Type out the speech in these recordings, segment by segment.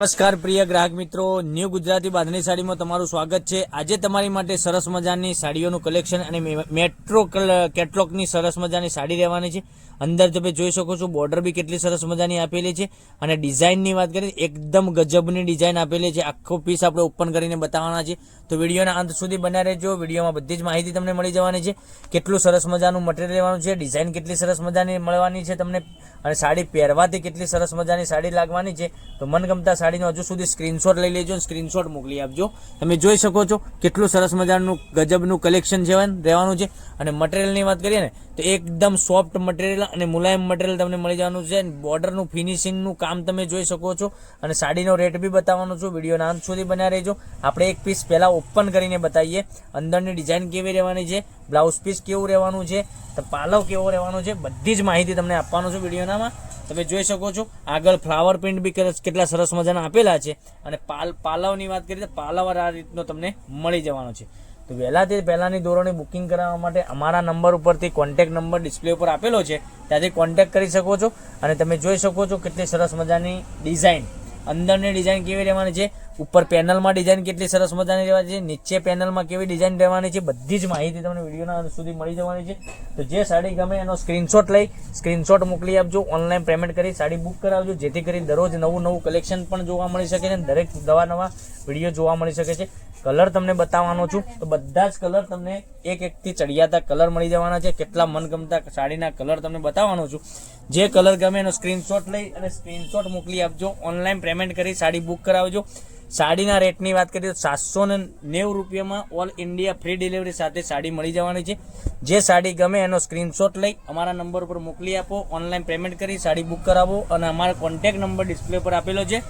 નમસ્કાર પ્રિય ગ્રાહક મિત્રો. ન્યૂ ગુજરાતી બાંધણી સાડીમાં તમારું સ્વાગત છે. આજે તમારી માટે સરસ મજાની સાડીઓનું કલેક્શન અને મેટ્રો કેટલોગની સરસ મજાની સાડી રહેવાની છે. અંદર તમે જોઈ શકો છો બોર્ડર બી કેટલી સરસ મજાની આપેલી છે અને ડિઝાઇનની વાત કરીએ, એકદમ ગજબની ડિઝાઇન આપેલી છે. આખો પીસ આપણે ઓપન કરીને બતાવવાના છે. તો વિડીયોના અંત સુધી બન્યા રહેજો. વિડીયોમાં બધી જ માહિતી તમને મળી જવાની છે. કેટલું સરસ મજાનું મટીરિયલ રહેવાનું છે ડિઝાઇન કેટલી સરસ મજાની મળવાની છે તમને અને સાડી પહેરવાથી કેટલી સરસ મજાની સાડી લાગવાની છે? તો મનગમતા સાડીનો હજુ સુધી સ્ક્રીનશોટ લઈ લેજો સ્ક્રીનશોટ મોકલી આપજો. તમે જોઈ શકો છો કેટલું સરસ મજાનું ગજબનું કલેક્શન છે રહેવાનું છે. અને મટીરિયલની વાત કરીએ ને, તો એકદમ સોફ્ટ મટીરિયલ અને મુલાયમ મટીરિયલ તમને મળી જવાનું છે. બોર્ડરનું ફિનિશિંગનું કામ તમે જોઈ શકો છો. અને સાડીનો રેટ બી બતાવવાનો છું. વિડીયોના અંત સુધી બન્યા રહેજો. આપણે એક પીસ પહેલાં ઓપન કરીને બતાવીએ. અંદરની ડિઝાઇન કેવી રહેવાની છે? બ્લાઉઝ પીસ કેવું રહેવાનું છે? તો પાલવ કેવો રહેવાનો છે? બધી જ માહિતી તમને આપવાનું છું વિડીયોનામાં તમે જોઈ શકો છો, આગળ ફ્લાવર પ્રિન્ટ બી કેટલા સરસ મજાના આપેલા છે. અને પાલ પાલવની વાત કરીએ તો પાલવર આ રીતનો તમને મળી જવાનો છે. તો વહેલાથી પહેલાંની ધોરણે બુકિંગ કરાવવા માટે અમારા નંબર ઉપરથી કોન્ટેક્ટ નંબર ડિસ્પ્લે ઉપર આપેલો છે. ત્યાંથી કોન્ટેક કરી શકો છો. અને તમે જોઈ શકો છો કેટલી સરસ મજાની ડિઝાઇન અંદરની ડિઝાઇન કેવી રહેવાની છે? ઉપર પેનલમાં ડિઝાઇન કેટલી સરસ મજાની રહેવાની છે? નીચે પેનલમાં કેવી ડિઝાઇન રહેવાની છે? બધી જ માહિતી તમને વિડીયોના સુધી મળી જવાની છે. તો જે સાડી ગમે એનો સ્ક્રીનશોટ લઈ સ્ક્રીનશોટ મોકલી આપજો ઓનલાઈન પેમેન્ટ કરી સાડી બુક કરાવજો, જેથી કરી દરરોજ નવું નવું કલેક્શન પણ જોવા મળી શકે છે દરેક નવા નવા વીડિયો જોવા મળી શકે છે. કલર તમને બતાવવાનો છું. તો બધા જ કલર તમને એક એકથી ચડિયાતા કલર મળી જવાના છે. કેટલા મનગમતા સાડીના કલર તમને બતાવવાનો છું. જે કલર ગમે એનો સ્ક્રીનશોટ લઈ અને સ્ક્રીનશોટ મોકલી આપજો. ઓનલાઈન પેમેન્ટ કરી સાડી બુક કરાવજો. સાડીના રેટની વાત કરીએ તો સાતસો ને નેવું રૂપિયામાં ઓલ ઇન્ડિયા ફ્રી ડિલિવરી સાથે સાડી મળી જવાની છે. જે સાડી ગમે એનો સ્ક્રીનશોટ લઈ અમારા નંબર ઉપર મોકલી આપો. ઓનલાઈન પેમેન્ટ કરી સાડી બુક કરાવો અને અમારો કોન્ટેક્ટ નંબર ડિસ્પ્લે પર આપેલો છે.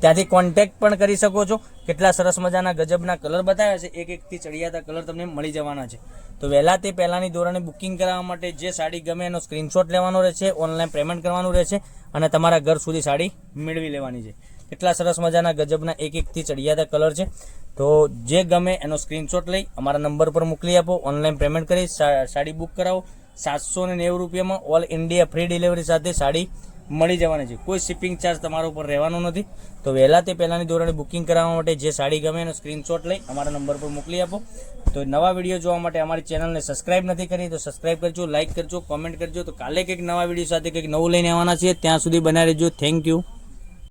ત્યાંથી કોન્ટેક્ટ પણ કરી શકો છો. કેટલા સરસ મજાના ગજબના કલર બતાવ્યા છે. એક એકથી ચડિયાતા કલર તમને મળી જવાના છે. તો વહેલા તે પહેલાંની ધોરણે બુકિંગ કરાવવા માટે જે સાડી ગમે એનો સ્ક્રીનશોટ લેવાનો રહેશે ઓનલાઈન પેમેન્ટ કરવાનું રહેશે અને તમારા ઘર સુધી સાડી મેળવી લેવાની છે. કેટલા સરસ મજાના ગજબના એક એકથી ચડિયાતા કલર છે. તો જે ગમે એનો સ્ક્રીનશોટ લઈ અમારા નંબર પર મોકલી આપો ઓનલાઈન પેમેન્ટ કરી સાડી બુક કરાવો. સાતસો ને નેવું રૂપિયામાં ઓલ ઇન્ડિયા ફ્રી ડિલિવરી સાથે સાડી મળી જવાની છે. કોઈ શિપિંગ ચાર્જ તમારા ઉપર રહેવાનો નથી. તો વહેલા તે પહેલાંની ધોરણે બુકિંગ કરાવવા માટે જે સાડી ગમે એનો સ્ક્રીનશોટ લઈ અમારા નંબર પર મોકલી આપો. તો નવા વીડિયો જોવા માટે અમારી ચેનલને સબસ્ક્રાઇબ નથી કરી, તો સબસ્ક્રાઇબ કરજો લાઇક કરજો કોમેન્ટ કરજો. તો કાલે કંઈક નવા વીડિયો સાથે કંઈક નવું લઈને આવવાના છીએ. ત્યાં સુધી બનાવી રહેજો. Thank you